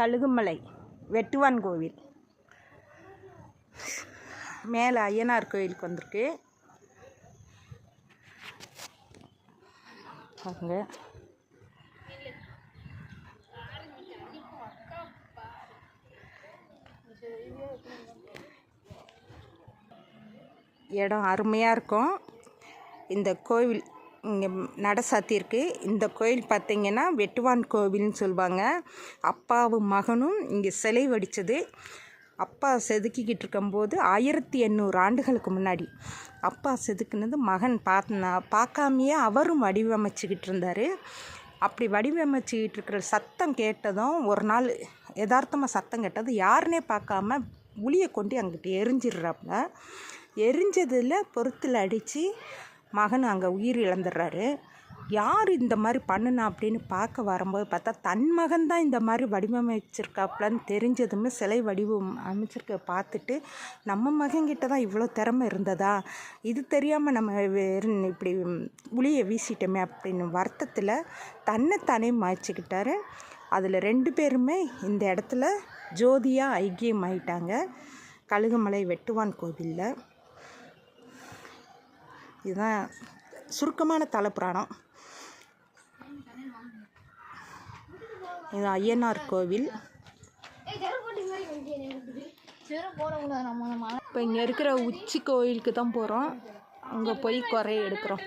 கழுகுமலை வெட்டுவான் கோவில். மேலே ஐயனார் கோயிலுக்கு வந்திருக்கு. பாருங்க. இடம் அருமையாக இருக்கும். இந்த கோவில் இங்கே நட சாத்தியிருக்கு இந்த கோயில் பார்த்திங்கன்னா வெட்டுவான் கோவில்னு சொல்லுவாங்க. அப்பாவும் மகனும் இங்கே சிலை வடித்தது அப்பா செதுக்கிக்கிட்டு இருக்கும்போது ஆயிரத்தி எண்ணூறு ஆண்டுகளுக்கு முன்னாடி அப்பா செதுக்குனது மகன் பார்த்தா பார்க்காமையே அவரும் வடிவமைச்சுக்கிட்டு இருந்தார். அப்படி வடிவமைச்சிக்கிட்டு இருக்கிற சத்தம் கேட்டதும் ஒரு நாள் யதார்த்தமாக சத்தம் கேட்டது யாருனே பார்க்காம உளியை கொண்டு அங்கிட்டு எரிஞ்சிடுறாப்புல எரிஞ்சதில் பொருத்தில் அடித்து மகன் அங்கே உயிர் இழந்துடுறாரு. யார் இந்த மாதிரி பண்ணுனா அப்படின்னு பார்க்க வரும்போது பார்த்தா தன் மகன் தான் இந்த மாதிரி வடிவமைச்சிருக்காப்லன்னு தெரிஞ்சதுமே சிலை வடிவம் அமைச்சிருக்க பார்த்துட்டு நம்ம மகன்கிட்ட தான் இவ்வளோ திறமை இருந்ததா? இது தெரியாமல் நம்ம வெறும் இப்படி உளியை வீசிட்டோமே அப்படின்னு வருத்தத்தில் தன்னைத்தானே மாய்ச்சிக்கிட்டாரு. அதில் ரெண்டு பேருமே இந்த இடத்துல ஜோதியாக ஐக்கியம் ஆயிட்டாங்க கழுகுமலை வெட்டுவான் கோவிலில். இதுதான் சுருக்கமான தலப்புராணம். இது ஐயனார் கோவில். இப்போ இங்கே இருக்கிற உச்சி கோயிலுக்கு தான் போகிறோம் அங்கே போய் குறைய எடுக்கிறோம்.